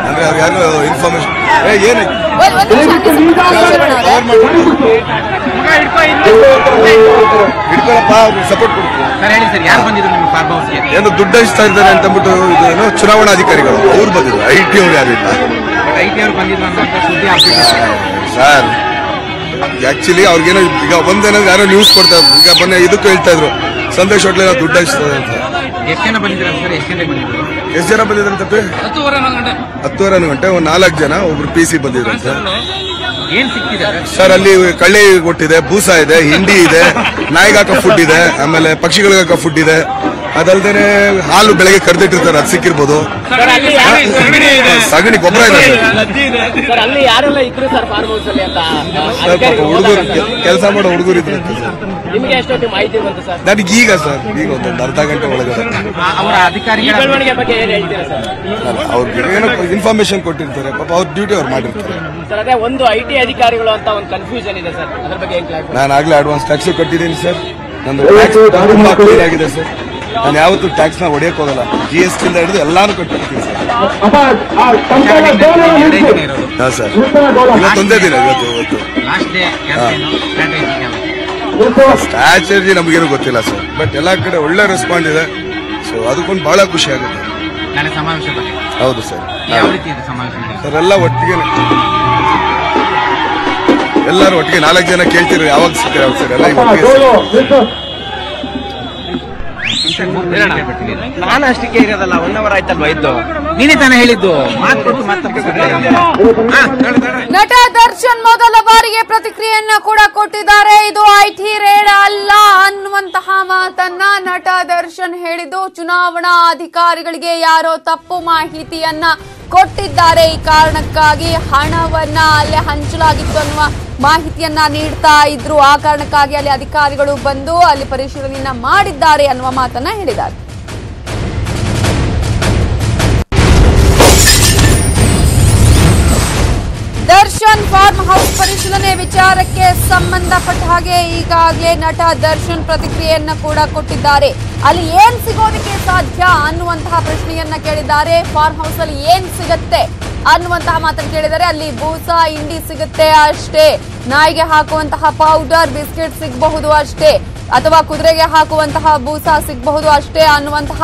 ಅಂದ್ರೆ ಅವ್ರು ಯಾರು ಇನ್ಫಾರ್ಮೇಶನ್ ಏ ಏನು ಹಿಡ್ಕೊಳಪ್ಪ ಸಪೋರ್ಟ್ ಕೊಡ್ತೀವಿ ಸರ್ ಹೇಳಿ ಸರ್ ಯಾರು ಬಂದಿದ್ರು ನಿಮ್ಮ ಫಾರ್ಮ್ ಹೌಸ್ಗೆ ಏನು ದುಡ್ಡು ಹಂಚ್ತಾ ಇದ್ದಾರೆ ಅಂತ ಅಂದ್ಬಿಟ್ಟು ಇದು ಏನೋ ಚುನಾವಣಾಧಿಕಾರಿಗಳು ಅವ್ರು ಬಂದಿದ್ರು ಐ ಟಿ ಅವ್ರು ಯಾರು ಇಲ್ಲ. ಐ ಟಿ ಅವ್ರು ಬಂದಿದ್ರು ಅಂತ ಸುದ್ದಿ ಸರ್ ಆಕ್ಚುಲಿ ಅವ್ರಿಗೇನೋ ಈಗ ಒಂದೇನೋ ಯಾರೋ ನ್ಯೂಸ್ ಕೊಡ್ತಾ ಇದ್ರು. ಈಗ ಮೊನ್ನೆ ಇದಕ್ಕೂ ಹೇಳ್ತಾ ಇದ್ರು. ಸಂದೇಶ್ ಹೋಟ್ಲೆ ನಾವು ದುಡ್ಡು ಹಂಚ್ತದೆ ಅಂತ. ಎಷ್ಟು ಜನ ಬಂದಿದ್ರು ಸರ್? ಎಷ್ಟು ಜನ ಬಂದಿದ್ರು ಎಷ್ಟು ಜನ ಬಂದಿದ್ರಂತಪ್ಪಿ ಹತ್ತುವರೆ ಗಂಟೆ. ಒಂದು ನಾಲ್ಕು ಜನ ಒಬ್ರು ಪಿ ಸಿ ಬಂದಿದ್ರಂತೆ ಏನ್ ಸರ್ ಸರ್ ಅಲ್ಲಿ ಕಳ್ಳಿ ಕೊಟ್ಟಿದೆ ಬೂಸ ಇದೆ ಹಿಂಡಿ ಇದೆ ನಾಯಿಗೆ ಹಾಕೋ ಫುಡ್ ಇದೆ ಆಮೇಲೆ ಪಕ್ಷಿಗಳಿಗೆ ಹಾಕೋ ಫುಡ್ ಇದೆ. ಅದಲ್ದೇನೆ ಹಾಲು ಬೆಳಗ್ಗೆ ಕರೆದಿಟ್ಟಿರ್ತಾರೆ ಅದು ಸಿಕ್ಕಿರ್ಬೋದು. ಸಗಣಿ ಗೊಬ್ಬರ ಇದೆ ಸರ್. ಸರ್ ಅಲ್ಲಿ ಯಾರೆಲ್ಲ ಇದ್ರು ಸರ್ ಫಾರ್ಮ್ ಹೌಸ್ ಅಲ್ಲಿ ಅಂತ? ಹುಡುಗರು ಕೆಲಸ ಮಾಡೋ ಹುಡುಗರು ಇದ್ರು. ನಿಮ್ಗೆ ಎಷ್ಟೊತ್ತು ಮಾಹಿತಿ ಬಂತು ಸರ್? ನನಗೆ ಈಗ ಸರ್ ಈಗ ಒಂದೊಂದು ಅರ್ಧ ಗಂಟೆ ಒಳಗಡೆ. ಆ- ಅವರ ಈ ಬಗ್ಗೆ ಏನ್ ಹೇಳ್ತೀರಾ ಸರ್? ಅವ್ರಿಗೆ ಏನೋ ಇನ್ಫಾರ್ಮೇಶನ್ ಕೊಟ್ಟಿರ್ತಾರೆ. ಪಾಪ ಅವ್ರ ಡ್ಯೂಟಿ ಅವ್ರು ಮಾಡಿರ್ತಾರೆ. ಸರ್ ಅದೇ ಒಂದು ಐ ಟಿ ಅಧಿಕಾರಿಗಳು ಅಂತ ಒಂದು ಕನ್ಫ್ಯೂಷನ್ ಇದೆ ಸರ್. ಅದ್ರ ಬಗ್ಗೆ ನಾನು ಆಗ್ಲೇ ಅಡ್ವಾನ್ಸ್ ಟ್ಯಾಕ್ಸ್ ಕಟ್ಟಿದ್ದೀನಿ ಸರ್. ನಂದು ಟ್ಯಾಕ್ಸ್ ತುಂಬಾ ಕ್ಲಿಯರ್ ಆಗಿದೆ ಸರ್. ನಾನು ಯಾವತ್ತೂ ಟ್ಯಾಕ್ಸ್ನ ಹೊಡೆಯಕ್ ಹೋಗಲ್ಲ. ಜಿ ಎಸ್ ಟಿ ಹಿಡಿದು ಎಲ್ಲಾನು ಕಟ್ಟಿರ್ತೀವಿ ಸರ್. ಸರ್. ಇವತ್ತೊಂದೇ ದಿನ ಇವತ್ತು ಇವತ್ತು. Last day campaign strategy strategy ನಮಗೇನು ಗೊತ್ತಿಲ್ಲ ಸರ್. ಬಟ್ ಎಲ್ಲಾ ಕಡೆ ಒಳ್ಳೆ ರೆಸ್ಪಾಂಡ್ ಇದೆ. ಸೊ ಅದಕ್ಕೊಂದು ಬಹಳ ಖುಷಿ ಆಗುತ್ತೆ. ಹೌದು ಸರ್. ಸರ್ ಎಲ್ಲ ಒಟ್ಟಿಗೆ ಎಲ್ಲರೂ ಒಟ್ಟಿಗೆ ನಾಲ್ಕು ಜನ ಕೇಳ್ತಿರೋ ಯಾವಾಗ ಸಿಗ್ತಾರೆ ಯಾವಾಗ ಸರ್? ಎಲ್ಲ ಒಟ್ಟಿಗೆ ನಾನು ಅಷ್ಟಕ್ಕೆ ಇರೋದಲ್ಲ ಒನ್ ಅವರ್ ಆಯ್ತಲ್ವಾ ಇದ್ದು? ನೀನೇ ತಾನೇ ಹೇಳಿದ್ದು. ಮಾತು ನಟ ದರ್ಶನ್ ಮೊದಲ ಬಾರಿಗೆ ಪ್ರತಿಕ್ರಿಯೆಯನ್ನ ಕೂಡ ಕೊಟ್ಟಿದ್ದಾರೆ. ಇದು ಐಟಿ ರೇಡ್ ಅಲ್ಲ ಅನ್ನುವಂತಹ ಮಾತನ್ನ ನಟ ದರ್ಶನ್ ಹೇಳಿದ್ದು. ಚುನಾವಣಾ ಅಧಿಕಾರಿಗಳಿಗೆ ಯಾರೋ ತಪ್ಪು ಮಾಹಿತಿಯನ್ನ ಕೊಟ್ಟಿದ್ದಾರೆ. ಈ ಕಾರಣಕ್ಕಾಗಿ ಹಣವನ್ನ ಅಲ್ಲೇ ಹಂಚಲಾಗಿತ್ತು ಅನ್ನುವ ಮಾಹಿತಿಯನ್ನ ನೀಡ್ತಾ ಇದ್ರು. ಆ ಕಾರಣಕ್ಕಾಗಿ ಅಲ್ಲಿ ಅಧಿಕಾರಿಗಳು ಬಂದು ಅಲ್ಲಿ ಪರಿಶೀಲನೆಯನ್ನ ಮಾಡಿದ್ದಾರೆ ಅನ್ನುವ ಮಾತನ್ನ ಹೇಳಿದ್ದಾರೆ. ದರ್ಶನ್ ಫಾರ್ಮ್ ಹೌಸ್ ಪರಿಶೀಲನೆ ವಿಚಾರಕ್ಕೆ ಸಂಬಂಧಪಟ್ಟ ಹಾಗೆ ಈಗಾಗಲೇ ನಟ ದರ್ಶನ್ ಪ್ರತಿಕ್ರಿಯೆಯನ್ನ ಕೂಡ ಕೊಟ್ಟಿದ್ದಾರೆ. ಅಲ್ಲಿ ಏನ್ ಸಿಗೋದಕ್ಕೆ ಸಾಧ್ಯ ಅನ್ನುವಂತಹ ಪ್ರಶ್ನೆಯನ್ನ ಕೇಳಿದ್ದಾರೆ. ಫಾರ್ಮ್ ಹೌಸ್ ಅಲ್ಲಿ ಏನ್ ಸಿಗತ್ತೆ? ಅನ್ನುವಂತಹ ಮಾತನ್ನು ಕೇಳಿದರೆ ಅಲ್ಲಿ ಬೂಸ ಇಂಡಿ ಸಿಗುತ್ತೆ ಅಷ್ಟೇ. ನಾಯಿಗೆ ಹಾಕುವಂತಹ ಪೌಡರ್ ಬಿಸ್ಕೆಟ್ ಸಿಗಬಹುದು ಅಷ್ಟೇ. ಅಥವಾ ಕುದುರೆಗೆ ಹಾಕುವಂತಹ ಬೂಸ ಸಿಗಬಹುದು ಅಷ್ಟೇ ಅನ್ನುವಂತಹ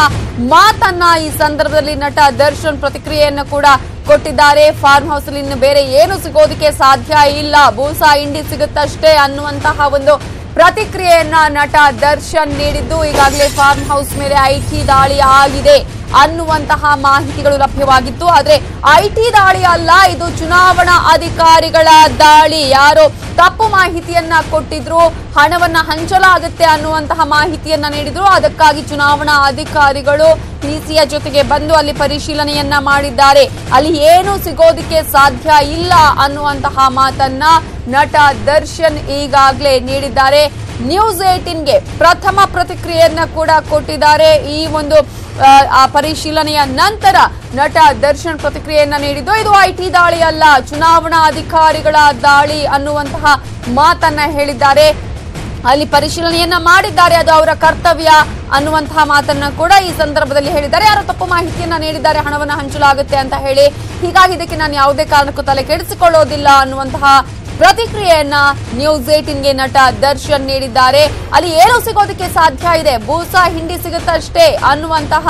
ಮಾತನ್ನ ಈ ಸಂದರ್ಭದಲ್ಲಿ ನಟ ದರ್ಶನ್ ಪ್ರತಿಕ್ರಿಯೆಯನ್ನು ಕೂಡ ಕೊಟ್ಟಿದ್ದಾರೆ. ಫಾರ್ಮ್ ಹೌಸ್ ಇನ್ನು ಬೇರೆ ಏನು ಸಿಗೋದಕ್ಕೆ ಸಾಧ್ಯ ಇಲ್ಲ. ಬೂಸ ಇಂಡಿ ಸಿಗುತ್ತಷ್ಟೇ ಅನ್ನುವಂತಹ ಒಂದು ಪ್ರತಿಕ್ರಿಯೆಯನ್ನ ನಟ ದರ್ಶನ್ ನೀಡಿದ್ದು. ಈಗಾಗಲೇ ಫಾರ್ಮ್ ಹೌಸ್ ಮೇಲೆ ಐಟಿ ದಾಳಿ ಆಗಿದೆ. ಅನ್ನುವಂತಹ ಮಾಹಿತಿಗಳು ಲಭ್ಯವಾಗಿತ್ತು. ಆದರೆ ಐಟಿ ದಾಳಿ ಅಲ್ಲ, ಇದು ಚುನಾವಣಾ ಅಧಿಕಾರಿಗಳ ದಾಳಿ. ಯಾರೋ ತಪ್ಪು ಮಾಹಿತಿಯನ್ನ ಕೊಟ್ಟಿದ್ರು, ಹಣವನ್ನ ಹಂಚಲಾಗುತ್ತೆ ಅನ್ನುವಂತಹ ಮಾಹಿತಿಯನ್ನ ನೀಡಿದ್ರು. ಅದಕ್ಕಾಗಿ ಚುನಾವಣಾ ಅಧಿಕಾರಿಗಳು ಪಿಸಿಯ ಜೊತೆಗೆ ಬಂದು ಅಲ್ಲಿ ಪರಿಶೀಲನೆಯನ್ನ ಮಾಡಿದ್ದಾರೆ. ಅಲ್ಲಿ ಏನು ಸಿಗೋದಕ್ಕೆ ಸಾಧ್ಯ ಇಲ್ಲ ಅನ್ನುವಂತಹ ಮಾತನ್ನ ನಟ ದರ್ಶನ್ ಈಗಾಗಲೇ ನೀಡಿದ್ದಾರೆ. ನ್ಯೂಸ್ ಏಟಿನ್ಗೆ ಪ್ರಥಮ ಪ್ರತಿಕ್ರಿಯೆಯನ್ನ ಕೂಡ ಕೊಟ್ಟಿದ್ದಾರೆ. ಈ ಒಂದು ಆ, ಪರಿಶೀಲನೆಯ ನಂತರ ನಟ ದರ್ಶನ್ ಪ್ರತಿಕ್ರಿಯೆಯನ್ನ ನೀಡಿದ್ದು ಇದು ಐಟಿ ದಾಳಿ ಅಲ್ಲ ಚುನಾವಣಾ ಅಧಿಕಾರಿಗಳ ದಾಳಿ ಅನ್ನುವಂತಹ ಮಾತನ್ನ ಹೇಳಿದ್ದಾರೆ. ಅಲ್ಲಿ ಪರಿಶೀಲನೆಯನ್ನ ಮಾಡಿದ್ದಾರೆ ಅದು ಅವರ ಕರ್ತವ್ಯ ಅನ್ನುವಂತಹ ಮಾತನ್ನ ಕೂಡ ಈ ಸಂದರ್ಭದಲ್ಲಿ ಹೇಳಿದ್ದಾರೆ. ಯಾರೋ ತಪ್ಪು ಮಾಹಿತಿಯನ್ನ ನೀಡಿದ್ದಾರೆ ಹಣವನ್ನು ಹಂಚಲಾಗುತ್ತೆ ಅಂತ ಹೇಳಿ. ಹೀಗಾಗಿ ಇದಕ್ಕೆ ನಾನು ಯಾವುದೇ ಕಾರಣಕ್ಕೂ ತಲೆ ಕೆಡಿಸಿಕೊಳ್ಳೋದಿಲ್ಲ ಅನ್ನುವಂತಹ ಪ್ರತಿಕ್ರಿಯೆಯನ್ನ ನ್ಯೂಸ್ ಏಟಿನ್ಗೆ ನಟ ದರ್ಶನ್ ನೀಡಿದ್ದಾರೆ. ಅಲ್ಲಿ ಏನು ಸಿಗೋದಕ್ಕೆ ಸಾಧ್ಯ ಇದೆ. ಭೂಸ ಹಿಂಡಿ ಸಿಗುತ್ತಷ್ಟೇ ಅನ್ನುವಂತಹ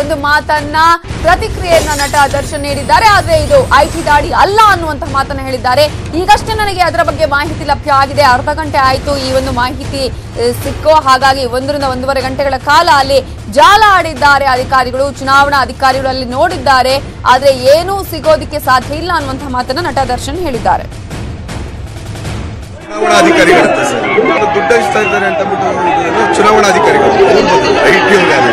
ಒಂದು ಮಾತನ್ನ ಪ್ರತಿಕ್ರಿಯೆಯನ್ನ ನಟ ದರ್ಶನ್ ನೀಡಿದ್ದಾರೆ. ಆದ್ರೆ ಇದು ಐಟಿ ದಾಳಿ ಅಲ್ಲ ಅನ್ನುವಂತಹ ಮಾತನ್ನ ಹೇಳಿದ್ದಾರೆ. ಈಗಷ್ಟೇ ನನಗೆ ಅದರ ಬಗ್ಗೆ ಮಾಹಿತಿ ಲಭ್ಯ ಆಗಿದೆ. ಅರ್ಧ ಗಂಟೆ ಆಯ್ತು ಈ ಒಂದು ಮಾಹಿತಿ ಸಿಕ್ಕೋ ಹಾಗಾಗಿ ಒಂದರಿಂದ ಒಂದೂವರೆ ಗಂಟೆಗಳ ಕಾಲ ಅಲ್ಲಿ ಜಾಲ ಆಡಿದ್ದಾರೆ ಅಧಿಕಾರಿಗಳು. ಚುನಾವಣಾ ಅಧಿಕಾರಿಗಳು ಅಲ್ಲಿ ನೋಡಿದ್ದಾರೆ. ಆದ್ರೆ ಏನೂ ಸಿಗೋದಕ್ಕೆ ಸಾಧ್ಯ ಇಲ್ಲ ಅನ್ನುವಂತಹ ಮಾತನ್ನ ನಟ ದರ್ಶನ್ ಹೇಳಿದ್ದಾರೆ. ಚುನಾವಣಾಧಿಕಾರಿಗಳಂತೆ ಸರ್. ದುಡ್ಡು ಹಂಚ್ತಾ ಇದ್ದಾರೆ ಅಂತ ಬಿಟ್ಟು ಚುನಾವಣಾಧಿಕಾರಿಗಳು. ಐ ಟಿ ಯಾರು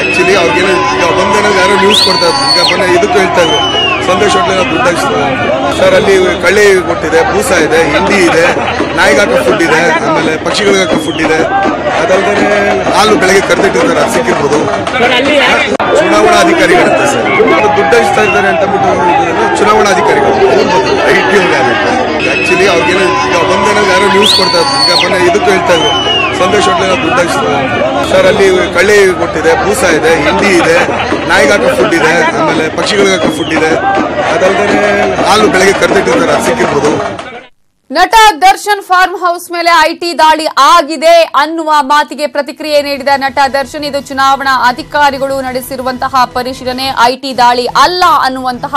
ಆಕ್ಚುಲಿ ಅವ್ರಿಗೇನೋ ಈಗ ಒಂದೇನೋ ಯಾರೋ ನ್ಯೂಸ್ ಕೊಡ್ತಾ ಇದ್ರು. ಈಗ ಮೊನ್ನೆ ಇದಕ್ಕೂ ಹೇಳ್ತಾ ಇದ್ರು. ಸಂದೇಶ್ ಹೋಟ್ಲೆಲ್ಲ ದುಡ್ಡು ಹಂಚ್ತಾರೆ ಸರ್ ಅಲ್ಲಿ ಕಳ್ಳಿ ಕೊಟ್ಟಿದೆ ಬೂಸ ಇದೆ ಹಿಂಡಿ ಇದೆ ನಾಯಿಗೆ ಹಾಕೋ ಫುಡ್ ಇದೆ ಆಮೇಲೆ ಪಕ್ಷಿಗಳಿಗೆ ಹಾಕೋ ಫುಡ್ ಇದೆ. ಅದಲ್ಲದೆ ಹಾಲು ಬೆಳಗ್ಗೆ ಕರೆದಿಟ್ಟಿರ್ತಾರೆ ಅದು ಸಿಕ್ಕಿರ್ಬೋದು. ಚುನಾವಣಾಧಿಕಾರಿಗಳಂತೆ ಸರ್. ದುಡ್ಡು ಹಂಚ್ತಾ ಇದ್ದಾರೆ ಅಂತ ಬಿಟ್ಟು ಚುನಾವಣಾಧಿಕಾರಿಗಳು. ಐ ಟಿ ಅವ್ರು ಯಾರು ಅವ್ರಿಗೇನೋ ಈಗ ಯಾರೋ ನ್ಯೂಸ್ ಕೊಡ್ತಾ ಇದ್ರು. ಈಗ ಮೊನ್ನೆ ಇದಕ್ಕೂ ಹೇಳ್ತಾ ಇದ್ರು. ಸಂತೋಷ್ ಹೋಟ್ಲಿನ ದುಡ್ಡು ಸರ್ ಅಲ್ಲಿ ಕಳ್ಳಿ ಕೊಟ್ಟಿದೆ, ಬೂಸ ಇದೆ, ಹಿಂಡಿ ಇದೆ, ನಾಯಿಗೆ ಫುಡ್ ಇದೆ, ಆಮೇಲೆ ಪಕ್ಷಿಗಳಿಗೆ ಫುಡ್ ಇದೆ. ಅದಲ್ಲದೆ ಹಾಲು ಬೆಳಗ್ಗೆ ಕರೆದಿಟ್ಟಿರ್ತಾರೆ, ಅದು ಸಿಕ್ಕಿರ್ಬೋದು. ನಟ ದರ್ಶನ್ ಫಾರ್ಮ್ ಹೌಸ್ ಮೇಲೆ ಐಟಿ ದಾಳಿ ಆಗಿದೆ ಅನ್ನುವ ಮಾತಿಗೆ ಪ್ರತಿಕ್ರಿಯೆ ನೀಡಿದ ನಟ ದರ್ಶನ್, ಇದು ಚುನಾವಣಾ ಅಧಿಕಾರಿಗಳು ನಡೆಸಿರುವಂತಹ ಪರಿಶೀಲನೆ, ಐಟಿ ದಾಳಿ ಅಲ್ಲ ಅನ್ನುವಂತಹ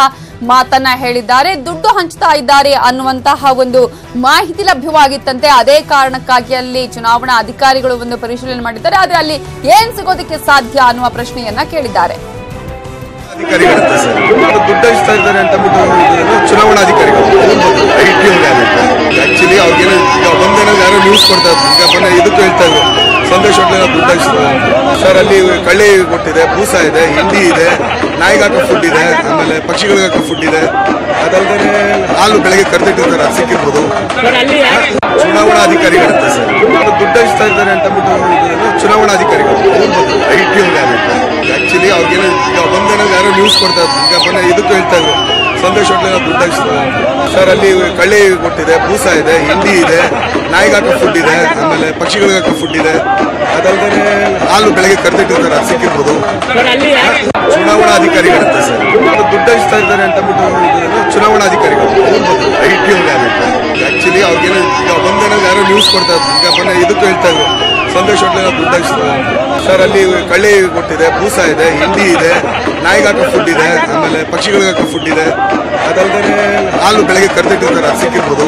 ಮಾತನ್ನ ಹೇಳಿದ್ದಾರೆ, ದುಡ್ಡು ಹಂಚ್ತಾ ಇದ್ದಾರೆ ಅನ್ನುವಂತಹ ಒಂದು ಮಾಹಿತಿ ಲಭ್ಯವಾಗಿತ್ತಂತೆ. ಅದೇ ಕಾರಣಕ್ಕಾಗಿ ಅಲ್ಲಿ ಚುನಾವಣಾ ಅಧಿಕಾರಿಗಳು ಒಂದು ಪರಿಶೀಲನೆ ಮಾಡಿದ್ದಾರೆ, ಆದರೆ ಅಲ್ಲಿ ಏನ್ ಸಿಗೋದಕ್ಕೆ ಸಾಧ್ಯ ಅನ್ನುವ ಪ್ರಶ್ನೆಯನ್ನ ಕೇಳಿದ್ದಾರೆ. ಅಧಿಕಾರಿಗಳಂತೆ ಸರ್. ದುಡ್ಡು ಹಂಚ್ತಾ ಇದ್ದಾರೆ ಅಂತ ಬಿಟ್ಟು ಚುನಾವಣಾ ಅಧಿಕಾರಿಗಳು ಐ ಟಿ ಆಕ್ಚುಲಿ ಅವ್ರಿಗೇನೋ ಈಗ ಯಾರೋ ನ್ಯೂಸ್ ಕೊಡ್ತಾ ಈಗ ಮೊನ್ನೆ ಇದಕ್ಕೂ ಹೇಳ್ತಾ ಇದ್ರು. ಸಂದೇಶ್ ಹೋಟ್ಲಿನ ದುಡ್ಡು ಹಂಚ್ತಾರೆ ಸರ್ ಅಲ್ಲಿ ಕಳ್ಳಿ ಕೊಟ್ಟಿದೆ ಬೂಸ ಇದೆ, ಹಿಂಡಿ ಇದೆ, ನಾಯಿಗೆ ಫುಡ್ ಇದೆ, ಆಮೇಲೆ ಪಕ್ಷಿಗಳಿಗೆ ಫುಡ್ ಇದೆ. ಅದಲ್ಲದೆ ಹಾಲು ಬೆಳಗ್ಗೆ ಕರೆದಿಟ್ಟಿರ್ತಾರೆ ಅದು ಸಿಕ್ಕಿರ್ಬೋದು. ಚುನಾವಣಾ ಅಧಿಕಾರಿಗಳಂತೆ ಸರ್. ಅವರು ದುಡ್ಡು ಹಂಚ್ತಾ ಇದ್ದಾರೆ ಅಂತ ಬಿಟ್ಟು ಇದು ಚುನಾವಣಾ ಅಧಿಕಾರಿಗಳು. ಐ ಟಿ ಆಕ್ಚುಲಿ ಅವ್ರಿಗೇನೋ ಈಗ ಒಂದೇನೋ ಯಾರೋ ನ್ಯೂಸ್ ಕೊಡ್ತಾ ಇದ್ರು. ಈಗ ಮೊನ್ನೆ ಇದಕ್ಕೂ ಹೇಳ್ತಾ ಇದ್ರು. ಹೋಟ್ಲಿನ ದುಡ್ಡು ಹಂಚ್ತಾರೆ ಸರ್ ಅಲ್ಲಿ ಕಳ್ಳಿ ಕೊಟ್ಟಿದೆ, ಬೂಸ ಇದೆ, ಹಿಂಡಿ ಇದೆ. ನಾಯಿಗೆ ಹಾಕೋ ಫುಡ್ ಇದೆ, ಆಮೇಲೆ ಪಕ್ಷಿಗಳಿಗೆ ಹಾಕೋ ಫುಡ್ ಇದೆ. ಅದಲ್ಲದೆ ಹಾಲು ಬೆಳಗ್ಗೆ ಕರೆದಿಟ್ಟಿರ್ತಾರೆ, ಅದು ಸಿಕ್ಕಿರ್ಬೋದು. ಚುನಾವಣಾ ಅಧಿಕಾರಿಗಳಂತ ಸರ್. ಅವರು ದುಡ್ಡು ಹಂಚ್ತಾ ಇದ್ದಾರೆ ಅಂತ ಬಿಟ್ಟು ಚುನಾವಣಾ ಅಧಿಕಾರಿಗಳು. ಐ ಟಿ ಆಕ್ಚುಲಿ ಅವ್ರಿಗೇನೋ ಈಗ ಒಂದೇನೋ ಯಾರೋ ನ್ಯೂಸ್ ಕೊಡ್ತಾ ಇದ್ರು. ಈಗ ಮೊನ್ನೆ ಇದಕ್ಕೂ ಹೇಳ್ತಾ ಇದ್ರು. ಸಂದೇಶ್ ದುಡ್ಡು ಹಂಚ್ತಾರೆ ಸರ್ ಅಲ್ಲಿ ಕಳ್ಳಿ ಕೊಟ್ಟಿದೆ, ಬೂಸ ಇದೆ, ಹಿಂಡಿ ಇದೆ ನಾಯಿಗೆ ಹಾಕೋ ಫುಡ್ ಇದೆ, ಆಮೇಲೆ ಪಕ್ಷಿಗಳಿಗೆ ಹಾಕೋ ಫುಡ್ ಇದೆ. ಅದಲ್ಲದೆ ಹಾಲು ಬೆಳಗ್ಗೆ ಕರೆದಿಟ್ಟಿರ್ತಾರೆ, ಅದು ಸಿಕ್ಕಿರ್ಬೋದು.